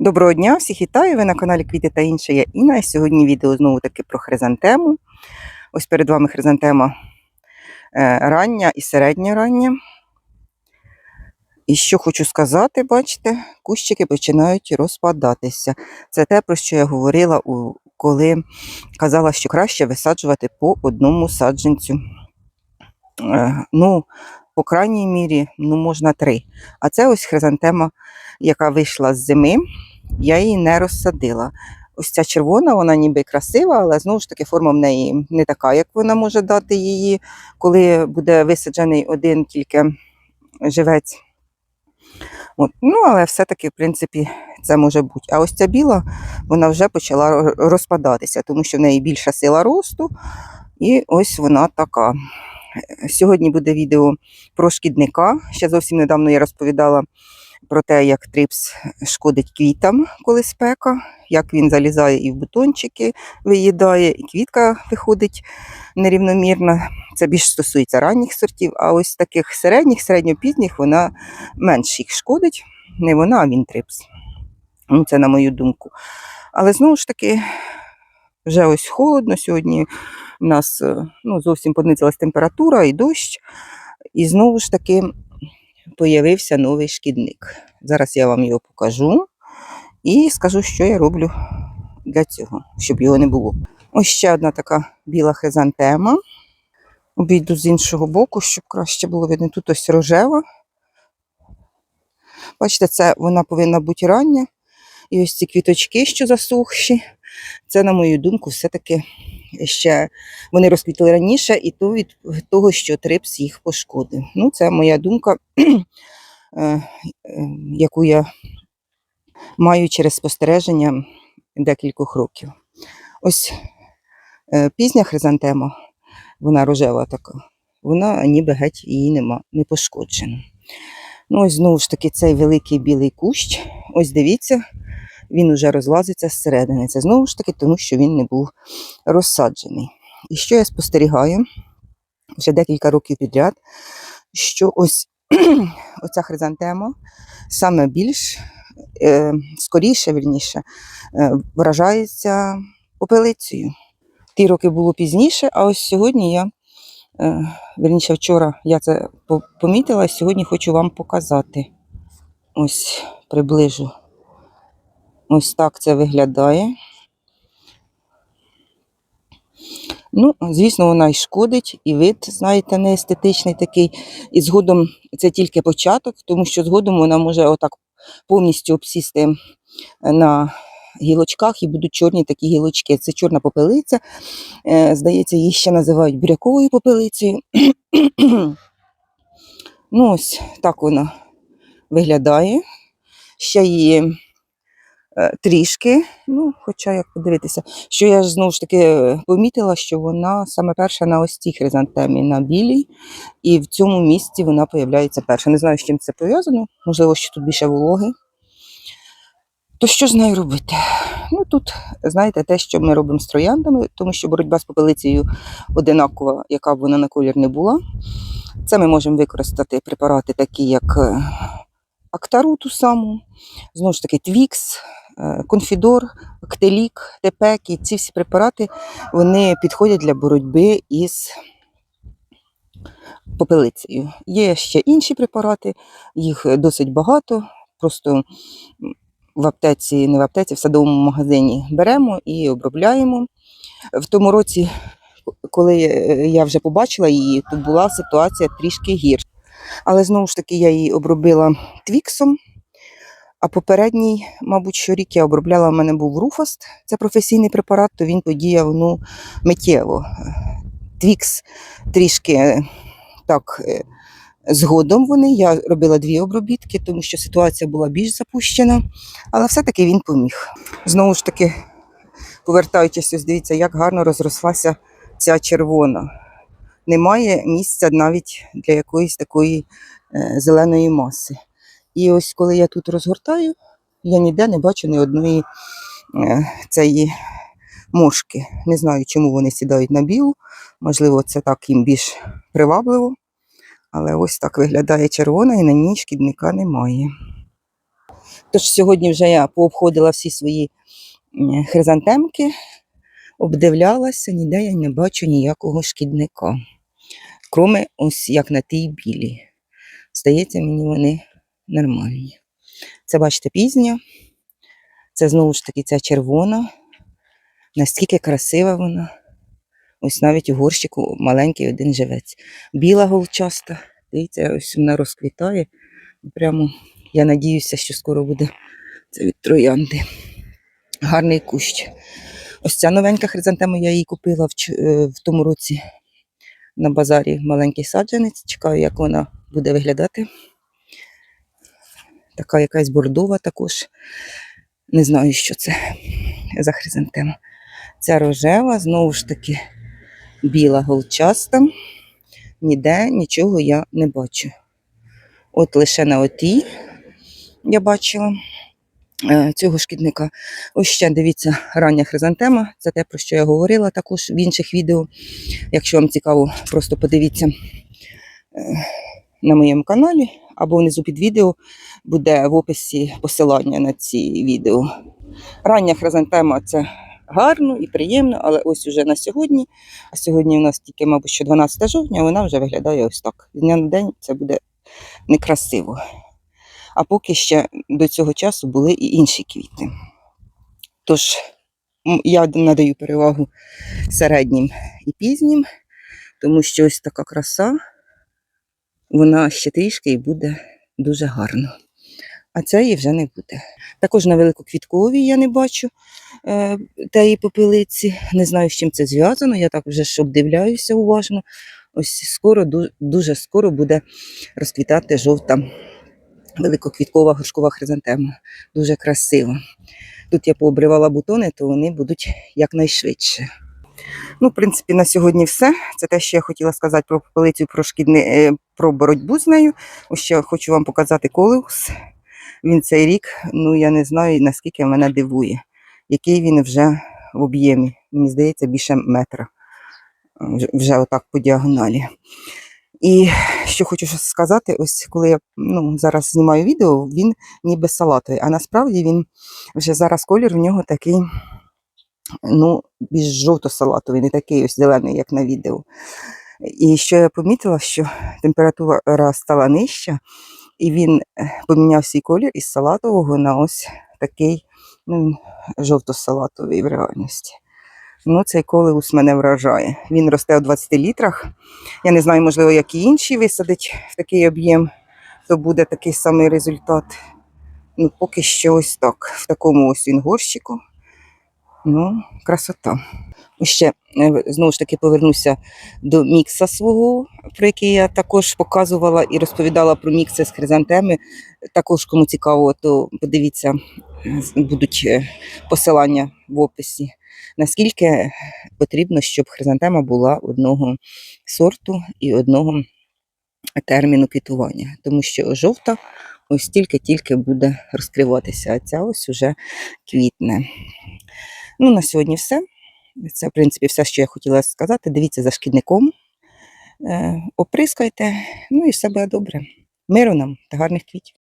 Доброго дня, всіх вітаю! Ви на каналі Квіти та інше. Я Інна. І сьогодні відео знову таки про хризантему. Ось перед вами хризантема е, рання і середньорання. І що хочу сказати, бачите, кущики починають розпадатися. Це те, про що я говорила, коли казала, що краще висаджувати по одному саджанцю. Е, Ну, по крайній мірі, ну, можна три. А це ось хризантема, яка вийшла з зими я її не розсадила. Ось ця червона, вона ніби красива, але знову ж таки форма в неї не така, як вона може дати її, коли буде висаджений один тільки живець. От. Ну, але все-таки, в принципі, це може бути. А ось ця біла, вона вже почала розпадатися, тому що в неї більша сила росту, і ось вона така. Сьогодні буде відео про шкідника. Ще зовсім недавно я розповідала про те, як трипс шкодить квітам, коли спека, як він залізає і в бутончики виїдає, і квітка виходить нерівномірна. Це більш стосується ранніх сортів, а ось таких середніх, середньопізніх вона менш їх шкодить. Не вона, а він трипс. Ну, це на мою думку. Але знову ж таки, вже ось холодно. Сьогодні в нас е, ну, зовсім понизилась температура і дощ. І знову ж таки появився новий шкідник. Зараз я вам його покажу і скажу, що я роблю для цього, щоб його не було. Ось ще одна така біла хризантема. Обійду з іншого боку, щоб краще було видно. Тут ось рожева. Бачите, це вона повинна бути рання. І ось ці квіточки, що засухші, це, на мою думку, все-таки ще вони розквітли раніше, і то від того, що трипс їх пошкодив. Ну, це моя думка, е, е, яку я маю через спостереження декількох років. Ось е, пізня хризантема, вона рожева така, вона ніби геть її нема, не пошкоджена. Ну, ось знову ж таки цей великий білий кущ. Ось дивіться, він уже розлазиться зсередини. Це знову ж таки, тому що він не був розсаджений. І що я спостерігаю вже декілька років підряд, що ось оця хризантема саме більш е, скоріше, вірніше, е, вражається попелицею. Ті роки було пізніше, а ось сьогодні я, е, вірніше, вчора я це помітила, сьогодні хочу вам показати. Ось приближу. Ось так це виглядає. Ну, звісно, вона й шкодить, і вид, знаєте, не естетичний такий. І згодом це тільки початок, тому що згодом вона може отак повністю обсісти на гілочках і будуть чорні такі гілочки. Це чорна попелиця. Е, Здається, її ще називають буряковою попелицею. ну, ось так вона виглядає. Ще її е, трішки, ну, хоча як подивитися, що я ж знову ж таки е, помітила, що вона саме перша на ось цій хризантемі, на білій, і в цьому місці вона появляється перша. Не знаю, з чим це пов'язано, можливо, що тут більше вологи. То що з нею робити? Ну тут, знаєте, те, що ми робимо з трояндами, тому що боротьба з попелицею одинакова, яка б вона на колір не була. Це ми можемо використати препарати, такі як е, Актару ту саму, знову ж таки, Твікс, Конфідор, Актелік, Тепекі. Ці всі препарати вони підходять для боротьби із попелицею. Є ще інші препарати, їх досить багато. Просто в аптеці, не в аптеці, в садовому магазині беремо і обробляємо. В тому році, коли я вже побачила її, то була ситуація трішки гірша. Але знову ж таки я її обробила твіксом. А попередній, мабуть, що рік я обробляла, в мене був Руфаст, це професійний препарат, то він подіяв ну, миттєво. Твікс трішки е, так е, згодом вони. Я робила дві обробітки, тому що ситуація була більш запущена, але все-таки він поміг. Знову ж таки, повертаючись, ось дивіться, як гарно розрослася ця червона. Немає місця навіть для якоїсь такої е, зеленої маси. І ось коли я тут розгортаю, я ніде не бачу ні одної е, цієї мошки. Не знаю, чому вони сідають на білу. Можливо, це так їм більш привабливо. Але ось так виглядає червона і на ній шкідника немає. Тож сьогодні вже я пообходила всі свої хризантемки, обдивлялася, ніде я не бачу ніякого шкідника. Кроме ось як на тій білій. Здається, мені вони нормальні. Це, бачите, пізня. Це знову ж таки ця червона. Настільки красива вона. Ось навіть у горщику маленький один живець. Біла голчаста. Дивіться, ось вона розквітає. Прямо я надіюся, що скоро буде це від троянди. Гарний кущ. Ось ця новенька хризантема, я її купила в, е, в тому році на базарі маленький саджанець. Чекаю, як вона буде виглядати. Така якась бордова також. Не знаю, що це за хризантема. Ця рожева, знову ж таки, біла голчаста. Ніде нічого я не бачу. От лише на отій я бачила е, цього шкідника. Ось ще дивіться, рання хризантема. Це те, про що я говорила також в інших відео. Якщо вам цікаво, просто подивіться е, на моєму каналі або внизу під відео буде в описі посилання на ці відео. Рання хризантема це гарно і приємно, але ось уже на сьогодні, а сьогодні у нас тільки, мабуть, що 12 жовтня, вона вже виглядає ось так. З дня на день це буде некрасиво. А поки ще до цього часу були і інші квіти. Тож я надаю перевагу середнім і пізнім, тому що ось така краса, вона ще трішки і буде дуже гарно. А цієї вже не буде. Також на великоквітковій я не бачу е, тієї попелиці. Не знаю, з чим це зв'язано. Я так вже ж обдивляюся уважно. Ось скоро, дуже скоро буде розквітати жовта великоквіткова горшкова хризантема. Дуже красиво. Тут я пообривала бутони, то вони будуть якнайшвидше. Ну, в принципі, на сьогодні все. Це те, що я хотіла сказати про попелицю, про шкідни, е, про боротьбу з нею. Ось ще хочу вам показати колеус. Він цей рік, ну я не знаю, наскільки мене дивує, який він вже в об'ємі. Мені здається, більше метра. Вже- отак по діагоналі. І що хочу сказати, ось коли я ну, зараз знімаю відео, він ніби салатовий, а насправді він вже зараз колір в нього такий, ну, більш жовто-салатовий, не такий ось зелений, як на відео. І що я помітила, що температура стала нижча, і він е, поміняв свій колір із салатового на ось такий ну, жовто-салатовий в реальності. Ну, цей колеус мене вражає. Він росте у 20 літрах. Я не знаю, можливо, як і інші висадить в такий об'єм, то буде такий самий результат. Ну, поки що ось так. В такому ось він горщику. Ну, красота. Ще е, знову ж таки повернуся до мікса свого, про який я також показувала і розповідала про мікси з хризантеми. Також кому цікаво, то подивіться, будуть е, посилання в описі. Наскільки потрібно, щоб хризантема була одного сорту і одного терміну квітування, тому що жовта ось тільки-тільки буде розкриватися, а ця ось уже квітне. Ну, на сьогодні все. Це, в принципі, все, що я хотіла сказати. Дивіться за шкідником, е, оприскайте, ну і все буде добре. Миру нам та гарних квітів.